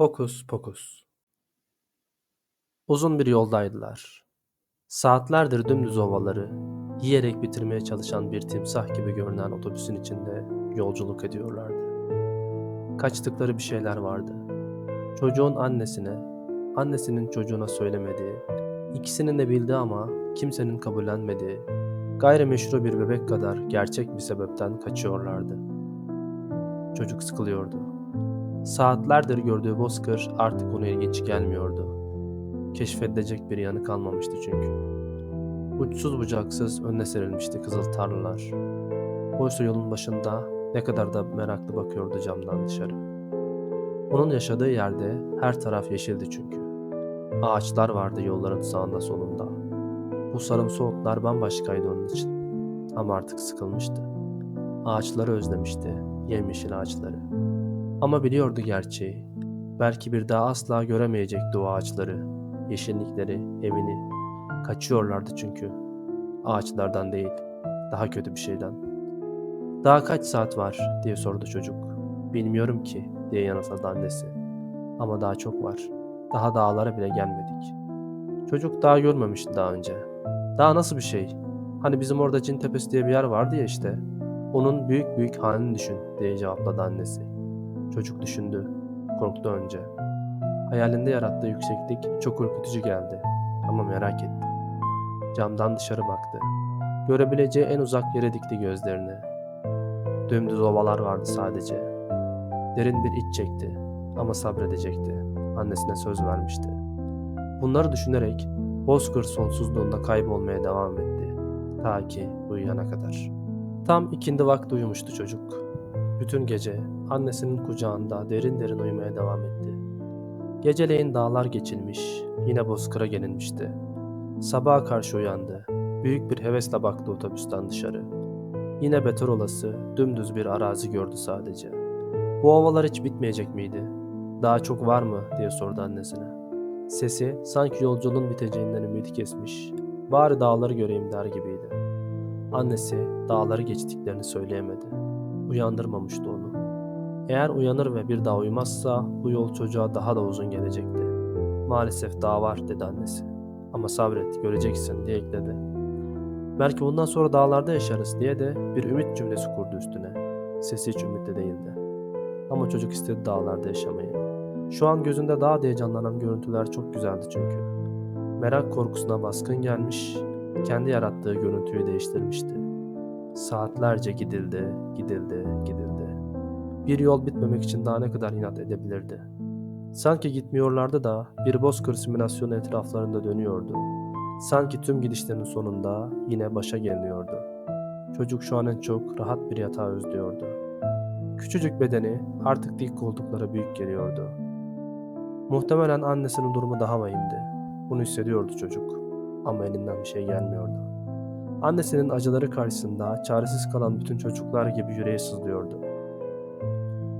Hokus pokus. Uzun bir yoldaydılar. Saatlerdir dümdüz ovaları, yiyerek bitirmeye çalışan bir timsah gibi görünen otobüsün içinde yolculuk ediyorlardı. Kaçtıkları bir şeyler vardı. Çocuğun annesine, annesinin çocuğuna söylemediği, ikisinin de bildiği ama kimsenin kabullenmediği, gayrimeşru bir bebek kadar gerçek bir sebepten kaçıyorlardı. Çocuk sıkılıyordu. Saatlerdir gördüğü bozkır artık ona ilginç gelmiyordu. Keşfedilecek bir yanı kalmamıştı çünkü. Uçsuz bucaksız önüne serilmişti kızıl tarlalar. Oysa yolun başında ne kadar da meraklı bakıyordu camdan dışarı. Onun yaşadığı yerde her taraf yeşildi çünkü. Ağaçlar vardı yolların sağında solunda. Bu sarımsı otlar bambaşkaydı onun için. Ama artık sıkılmıştı. Ağaçları özlemişti, yemyeşil ağaçları. Ama biliyordu gerçeği. Belki bir daha asla göremeyecekti o ağaçları, yeşillikleri, evini. Kaçıyorlardı çünkü. Ağaçlardan değil, daha kötü bir şeyden. Daha kaç saat var diye sordu çocuk. Bilmiyorum ki diye yanıtladı annesi. Ama daha çok var. Daha dağlara bile gelmedik. Çocuk daha görmemişti daha önce. Daha nasıl bir şey? Hani bizim orada Cin Tepesi diye bir yer vardı ya işte. Onun büyük büyük halini düşün diye cevapladı annesi. Çocuk düşündü. Korktu önce. Hayalinde yarattığı yükseklik çok ürkütücü geldi. Ama merak etti. Camdan dışarı baktı. Görebileceği en uzak yere dikti gözlerini. Dümdüz ovalar vardı sadece. Derin bir iç çekti. Ama sabredecekti. Annesine söz vermişti. Bunları düşünerek Bozkır sonsuzluğunda kaybolmaya devam etti. Ta ki uyuyana kadar. Tam ikindi vakti uyumuştu çocuk. Bütün gece annesinin kucağında derin derin uyumaya devam etti. Geceleyin dağlar geçilmiş, yine bozkıra gelinmişti. Sabaha karşı uyandı. Büyük bir hevesle baktı otobüsten dışarı. Yine beton olası, dümdüz bir arazi gördü sadece. Bu ovalar hiç bitmeyecek miydi? Daha çok var mı diye sordu annesine. Sesi sanki yolculuğun biteceğinden ümidi kesmiş. Bari dağları göreyim der gibiydi. Annesi dağları geçtiklerini söyleyemedi. Uyandırmamıştı onu. Eğer uyanır ve bir daha uyumazsa bu yol çocuğa daha da uzun gelecekti. Maalesef daha var dedi annesi. Ama sabret göreceksin diye ekledi. Belki bundan sonra dağlarda yaşarız diye de bir ümit cümlesi kurdu üstüne. Sesi hiç ümitli değildi. Ama çocuk istedi dağlarda yaşamayı. Şu an gözünde dağ diye canlanan görüntüler çok güzeldi çünkü. Merak korkusuna baskın gelmiş, kendi yarattığı görüntüyü değiştirmişti. Saatlerce gidildi, gidildi, gidildi. Bir yol bitmemek için daha ne kadar inat edebilirdi. Sanki gitmiyorlardı da bir bozkır simülasyonu etraflarında dönüyordu. Sanki tüm gidişlerin sonunda yine başa geliniyordu. Çocuk şu an en çok rahat bir yatağı özlüyordu. Küçücük bedeni artık dik koltuklara büyük geliyordu. Muhtemelen annesinin durumu daha vahimdi. Bunu hissediyordu çocuk. Ama elinden bir şey gelmiyordu. Annesinin acıları karşısında çaresiz kalan bütün çocuklar gibi yüreği sızlıyordu.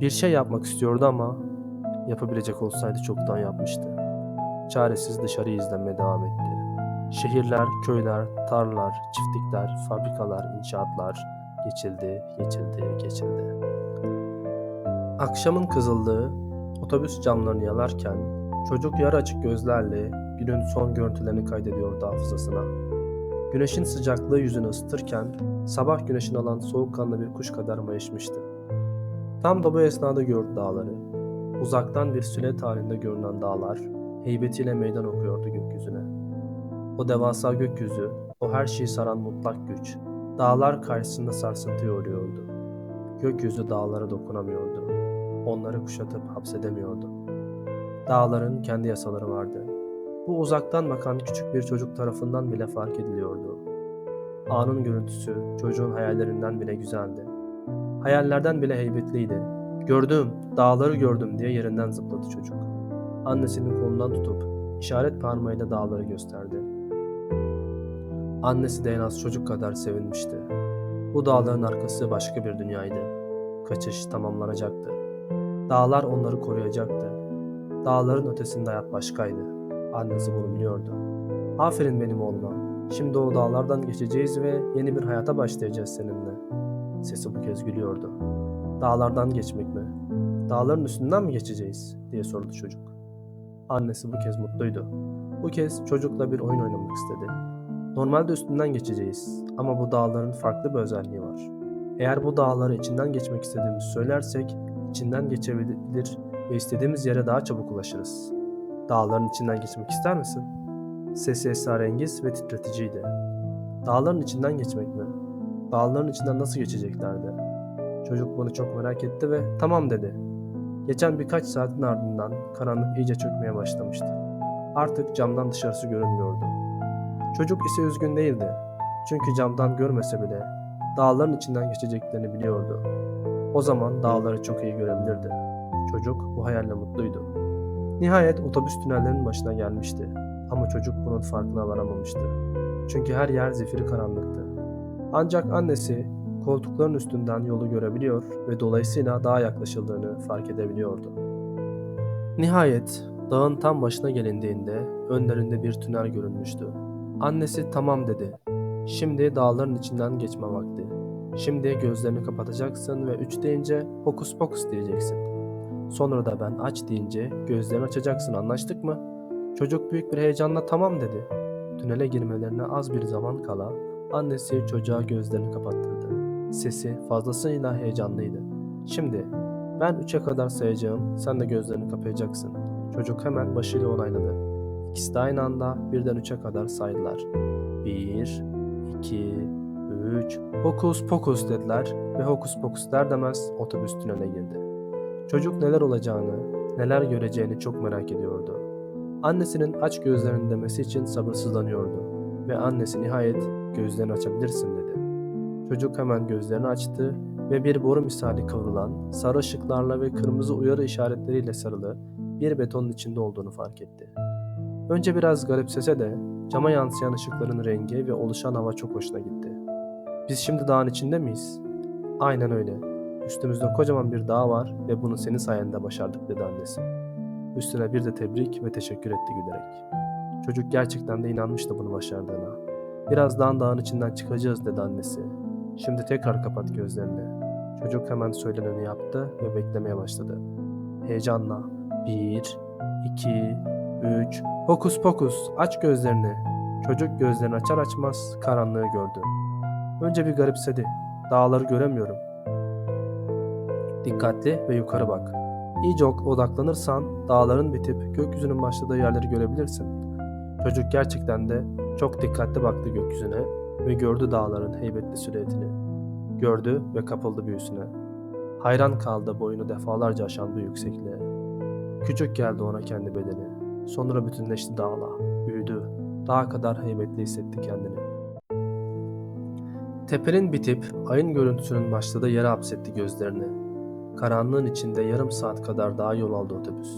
Bir şey yapmak istiyordu ama yapabilecek olsaydı çoktan yapmıştı. Çaresiz dışarıyı izlemeye devam etti. Şehirler, köyler, tarlalar, çiftlikler, fabrikalar, inşaatlar geçildi, geçildi, geçildi. Akşamın kızıldığı otobüs camlarını yalarken çocuk yarı açık gözlerle günün son görüntülerini kaydediyordu hafızasına. Güneşin sıcaklığı yüzünü ısıtırken sabah güneşini alan soğukkanlı bir kuş kadar mayışmıştı. Tam da bu esnada gördü dağları. Uzaktan bir sület halinde görünen dağlar heybetiyle meydan okuyordu gökyüzüne. O devasa gökyüzü, o her şeyi saran mutlak güç, dağlar karşısında sarsıntıya uğruyordu. Gökyüzü dağlara dokunamıyordu. Onları kuşatıp hapsedemiyordu. Dağların kendi yasaları vardı. Bu uzaktan bakan küçük bir çocuk tarafından bile fark ediliyordu. Anın görüntüsü çocuğun hayallerinden bile güzeldi. Hayallerden bile heybetliydi. Gördüm, dağları gördüm diye yerinden zıpladı çocuk. Annesinin kolundan tutup işaret parmağıyla dağları gösterdi. Annesi de en az çocuk kadar sevinmişti. Bu dağların arkası başka bir dünyaydı. Kaçış tamamlanacaktı. Dağlar onları koruyacaktı. Dağların ötesinde hayat başkaydı. Annesi bunu biliyordu. Aferin benim oğluma. Şimdi o dağlardan geçeceğiz ve yeni bir hayata başlayacağız seninle. Sesi bu kez gülüyordu. Dağlardan geçmek mi? Dağların üstünden mi geçeceğiz? diye sordu çocuk. Annesi bu kez mutluydu. Bu kez çocukla bir oyun oynamak istedi. Normalde üstünden geçeceğiz ama bu dağların farklı bir özelliği var. Eğer bu dağları içinden geçmek istediğimizi söylersek içinden geçebilir ve istediğimiz yere daha çabuk ulaşırız. Dağların içinden geçmek ister misin? Sesi esrarengiz ve titreticiydi. Dağların içinden geçmek mi? Dağların içinden nasıl geçeceklerdi? Çocuk bunu çok merak etti ve tamam dedi. Geçen birkaç saatin ardından karanlık iyice çökmeye başlamıştı. Artık camdan dışarısı görünmüyordu. Çocuk ise üzgün değildi. Çünkü camdan görmese bile dağların içinden geçeceklerini biliyordu. O zaman dağları çok iyi görebilirdi. Çocuk bu hayalle mutluydu. Nihayet otobüs tünellerinin başına gelmişti. Ama çocuk bunun farkına varamamıştı. Çünkü her yer zifiri karanlıktı. Ancak annesi koltukların üstünden yolu görebiliyor ve dolayısıyla dağa yaklaşıldığını fark edebiliyordu. Nihayet dağın tam başına gelindiğinde önlerinde bir tünel görünmüştü. Annesi tamam dedi. Şimdi dağların içinden geçme vakti. Şimdi gözlerini kapatacaksın ve üç deyince hokus pokus diyeceksin. Sonra da ben aç deyince gözlerini açacaksın anlaştık mı? Çocuk büyük bir heyecanla tamam dedi. Tünele girmelerine az bir zaman kala annesi çocuğa gözlerini kapattırdı. Sesi fazlasıyla heyecanlıydı. Şimdi ben üçe kadar sayacağım sen de gözlerini kapayacaksın. Çocuk hemen başıyla onayladı. İkisi de aynı anda birden üçe kadar saydılar. Bir, iki, üç, hokus pokus dediler ve hokus pokus der demez otobüs tünele girdi. Çocuk neler olacağını, neler göreceğini çok merak ediyordu. Annesinin aç gözlerini demesi için sabırsızlanıyordu ve annesi nihayet gözlerini açabilirsin dedi. Çocuk hemen gözlerini açtı ve bir boru misali kıvrılan, sarı ışıklarla ve kırmızı uyarı işaretleriyle sarılı bir betonun içinde olduğunu fark etti. Önce biraz garipsese de cama yansıyan ışıkların rengi ve oluşan hava çok hoşuna gitti. Biz şimdi dağın içinde miyiz? Aynen öyle. Üstümüzde kocaman bir dağ var ve bunu senin sayende başardık dedi annesi. Üstüne bir de tebrik ve teşekkür etti gülerek. Çocuk gerçekten de inanmıştı bunu başardığına. Birazdan dağın içinden çıkacağız dedi annesi. Şimdi tekrar kapat gözlerini. Çocuk hemen söyleneni yaptı ve beklemeye başladı. Heyecanla bir, iki, üç, hokus pokus aç gözlerini. Çocuk gözlerini açar açmaz karanlığı gördü. Önce bir garipsedi. Dağları göremiyorum. Dikkatli ve yukarı bak. İyice odaklanırsan dağların bitip gökyüzünün başladığı yerleri görebilirsin. Çocuk gerçekten de çok dikkatli baktı gökyüzüne ve gördü dağların heybetli silüetini. Gördü ve kapıldı büyüsüne. Hayran kaldı boyunu defalarca aşan bu yüksekliğe. Küçük geldi ona kendi bedeni. Sonra bütünleşti dağla. Büyüdü. Daha kadar heybetli hissetti kendini. Tepenin bitip ayın görüntüsünün başladığı yere hapsetti gözlerini. Karanlığın içinde yarım saat kadar daha yol aldı otobüs.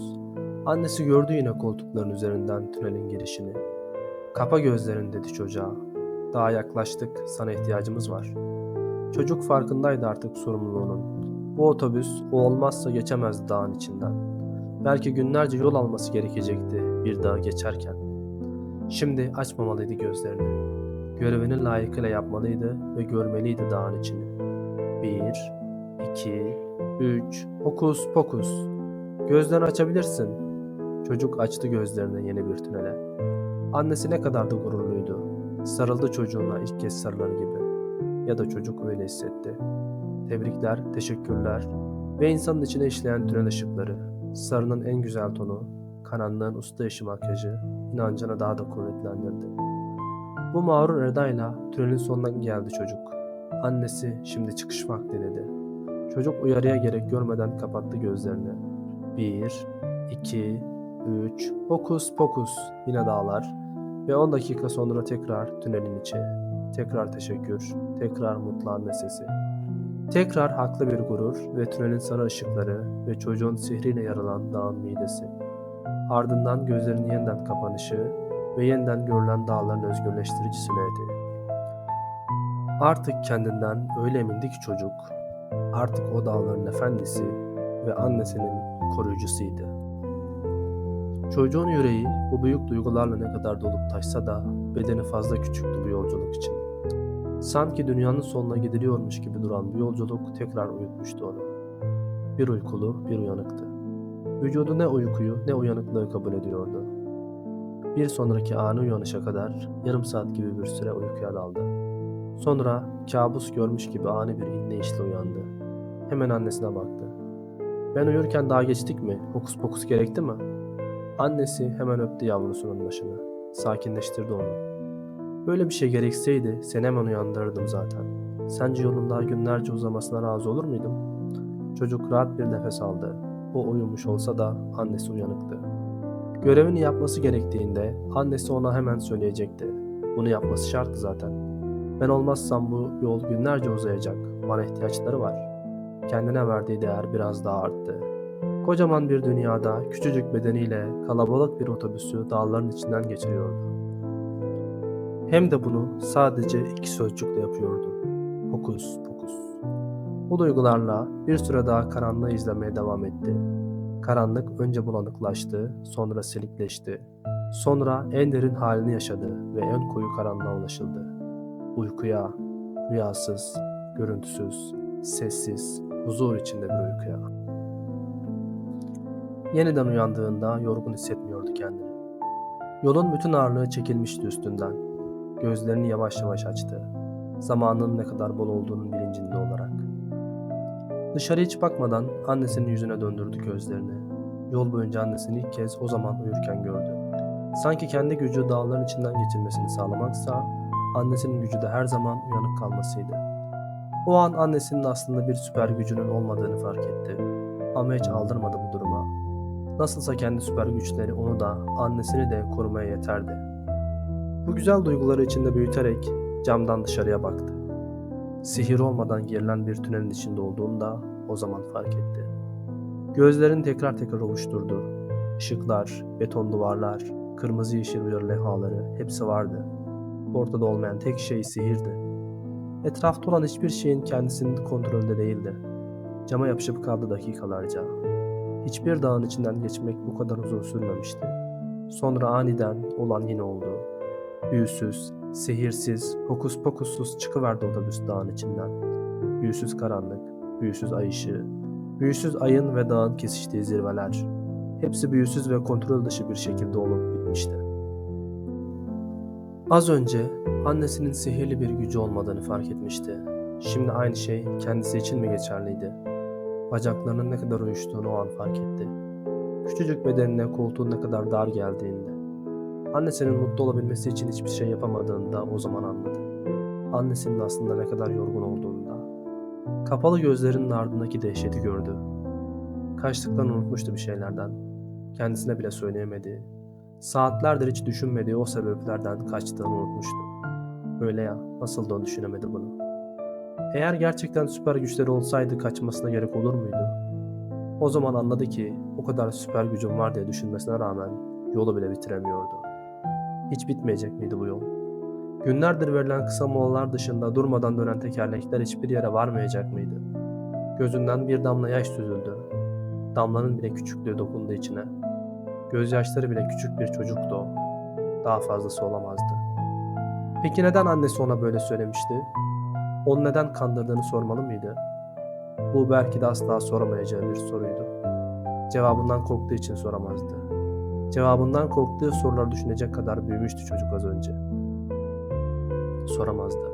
Annesi gördü yine koltukların üzerinden tünelin girişini. Kapa gözlerini dedi çocuğa. Daha yaklaştık, sana ihtiyacımız var. Çocuk farkındaydı artık sorumluluğunun. Bu otobüs o olmazsa geçemezdi dağın içinden. Belki günlerce yol alması gerekecekti bir dağı geçerken. Şimdi açmamalıydı gözlerini. Görevini layıkıyla yapmalıydı ve görmeliydi dağın içini. Bir, iki, üç, hokus pokus. Gözlerini açabilirsin. Çocuk açtı gözlerini yeni bir tünele. Annesi ne kadar da gururluydu. Sarıldı çocuğuna ilk kez sarılır gibi. Ya da çocuk öyle hissetti. Tebrikler, teşekkürler ve insanın içine işleyen tünel ışıkları, sarının en güzel tonu, karanlığın usta işi makyajı, inancını daha da kuvvetlendirdi. Bu mağrur edayla tünelin sonuna geldi çocuk. Annesi şimdi çıkış vakti dedi. Çocuk uyarıya gerek görmeden kapattı gözlerini. Bir, iki, üç, hokus pokus yine dağlar ve 10 dakika sonra tekrar tünelin içi. Tekrar teşekkür, tekrar mutlu anne sesi. Tekrar haklı bir gurur ve tünelin sarı ışıkları ve çocuğun sihriyle yaralan dağın midesi. Ardından gözlerinin yeniden kapanışı ve yeniden görülen dağların özgürleştirici silüeti. Artık kendinden öyle emindi ki çocuk, artık o dağların efendisi ve annesinin koruyucusuydu. Çocuğun yüreği bu büyük duygularla ne kadar dolup taşsa da bedeni fazla küçüktü bu yolculuk için. Sanki dünyanın sonuna gidiliyormuş gibi duran bu yolculuk tekrar uyutmuştu onu. Bir uykulu, bir uyanıktı. Vücudu ne uykuyu ne uyanıklığı kabul ediyordu. Bir sonraki ani uyanışa kadar yarım saat gibi bir süre uykuya daldı. Sonra kabus görmüş gibi ani bir inleyişle uyandı. Hemen annesine baktı. Ben uyurken daha geçtik mi? Hokus pokus gerekti mi? Annesi hemen öptü yavrusunun başını. Sakinleştirdi onu. Böyle bir şey gerekseydi seni hemen uyandırırdım zaten. Sence yolun daha günlerce uzamasına razı olur muydum? Çocuk rahat bir nefes aldı. O uyumuş olsa da annesi uyanıktı. Görevini yapması gerektiğinde annesi ona hemen söyleyecekti. Bunu yapması şarttı zaten. Ben olmazsam bu yol günlerce uzayacak. Bana ihtiyaçları var. Kendine verdiği değer biraz daha arttı. Kocaman bir dünyada küçücük bedeniyle kalabalık bir otobüsü dağların içinden geçiriyordu. Hem de bunu sadece iki sözcükle yapıyordu. Hokus pokus. Bu duygularla bir süre daha karanlığı izlemeye devam etti. Karanlık önce bulanıklaştı, sonra silikleşti. Sonra en derin halini yaşadı ve en koyu karanlığa ulaşıldı. Uykuya, rüyasız, görüntüsüz, sessiz, huzur içinde bir uykuya. Yeniden uyandığında yorgun hissetmiyordu kendini. Yolun bütün ağırlığı çekilmişti üstünden. Gözlerini yavaş yavaş açtı. Zamanın ne kadar bol olduğunun bilincinde olarak. Dışarı hiç bakmadan annesinin yüzüne döndürdü gözlerini. Yol boyunca annesini ilk kez o zaman uyurken gördü. Sanki kendi gücü dağların içinden geçirmesini sağlamaksa, annesinin gücü de her zaman uyanık kalmasıydı. O an annesinin aslında bir süper gücünün olmadığını fark etti. Ama hiç aldırmadı bu duruma. Nasılsa kendi süper güçleri onu da, annesini de korumaya yeterdi. Bu güzel duyguları içinde büyüterek camdan dışarıya baktı. Sihir olmadan girilen bir tünelin içinde olduğunu da o zaman fark etti. Gözlerini tekrar tekrar ovuşturdu. Işıklar, beton duvarlar, kırmızı yeşil uyarı levhaları hepsi vardı. Ortada olmayan tek şey sihirdi. Etrafta olan hiçbir şeyin kendisinin kontrolünde değildi. Cama yapışıp kaldı dakikalarca. Hiçbir dağın içinden geçmek bu kadar uzun sürmemişti. Sonra aniden olan yine oldu. Büyüsüz, sihirsiz, hokus pokussuz çıkıverdi otobüs dağın içinden. Büyüsüz karanlık, büyüsüz ay ışığı, büyüsüz ayın ve dağın kesiştiği zirveler. Hepsi büyüsüz ve kontrol dışı bir şekilde olup bitmişti. Az önce annesinin sihirli bir gücü olmadığını fark etmişti. Şimdi aynı şey kendisi için mi geçerliydi? Bacaklarının ne kadar uyuştuğunu o an fark etti. Küçücük bedenine koltuğun ne kadar dar geldiğinde. Annesinin mutlu olabilmesi için hiçbir şey yapamadığında o zaman anladı. Annesinin aslında ne kadar yorgun olduğunda. Kapalı gözlerinin ardındaki dehşeti gördü. Kaçtıklarını unutmuştu bir şeylerden. Kendisine bile söyleyemediği, saatlerdir hiç düşünmediği o sebeplerden kaçtığını unutmuştu. Öyle ya, nasıl da düşünemedi bunu. Eğer gerçekten süper güçleri olsaydı kaçmasına gerek olur muydu? O zaman anladı ki o kadar süper gücüm var diye düşünmesine rağmen yolu bile bitiremiyordu. Hiç bitmeyecek miydi bu yol? Günlerdir verilen kısa molalar dışında durmadan dönen tekerlekler hiçbir yere varmayacak mıydı? Gözünden bir damla yaş süzüldü. Damlanın bile küçüklüğü dokundu içine. Gözyaşları bile küçük bir çocuktu o. Daha fazlası olamazdı. Peki neden annesi ona böyle söylemişti? Onu neden kandırdığını sormalı mıydı? Bu belki de asla soramayacağı bir soruydu. Cevabından korktuğu için soramazdı. Cevabından korktuğu soruları düşünecek kadar büyümüştü çocuk az önce. Soramazdı.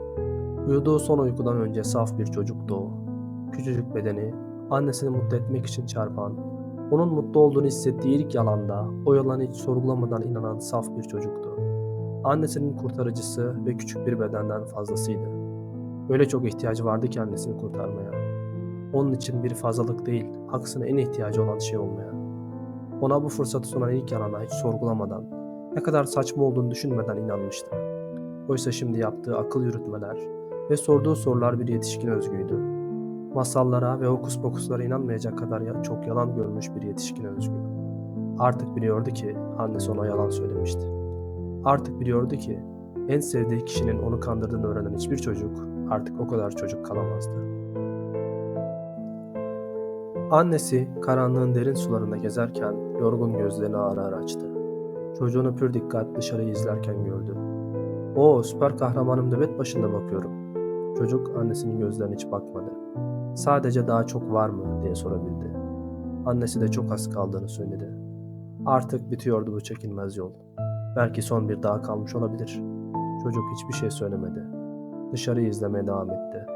Uyuduğu son uykudan önce saf bir çocuktu o. Küçücük bedeni, annesini mutlu etmek için çarpan, onun mutlu olduğunu hissettiği ilk yalanda, o yalanı hiç sorgulamadan inanan saf bir çocuktu. Annesinin kurtarıcısı ve küçük bir bedenden fazlasıydı. Öyle çok ihtiyacı vardı ki annesini kurtarmaya. Onun için bir fazlalık değil, aksine en ihtiyacı olan şey olmaya. Ona bu fırsatı sunan ilk yalana hiç sorgulamadan, ne kadar saçma olduğunu düşünmeden inanmıştı. Oysa şimdi yaptığı akıl yürütmeler ve sorduğu sorular bir yetişkin özgüydü. Masallara ve hokus pokuslara inanmayacak kadar çok yalan görmüş bir yetişkin özgü. Artık biliyordu ki annesi ona yalan söylemişti. Artık biliyordu ki en sevdiği kişinin onu kandırdığını öğrenen hiçbir çocuk artık o kadar çocuk kalamazdı. Annesi karanlığın derin sularında gezerken yorgun gözlerini ağır ağır açtı. Çocuğunu pür dikkat dışarıyı izlerken gördü. O süper kahramanım nöbet başında bakıyorum. Çocuk annesinin gözlerine hiç bakmadı. Sadece daha çok var mı diye sorabildi. Annesi de çok az kaldığını söyledi. Artık bitiyordu bu çekilmez yol. Belki son bir daha kalmış olabilir. Çocuk hiçbir şey söylemedi. Dışarıyı izlemeye devam etti.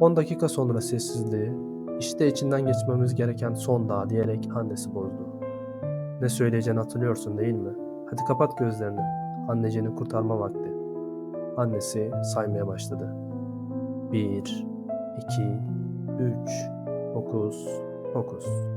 10 dakika sonra sessizliği, işte içinden geçmemiz gereken son dağ diyerek annesi bozdu. Ne söyleyeceğini hatırlıyorsun değil mi? Hadi kapat gözlerini. Anneciğini kurtarma vakti. Annesi saymaya başladı. 1, 2, 3, 9, 9.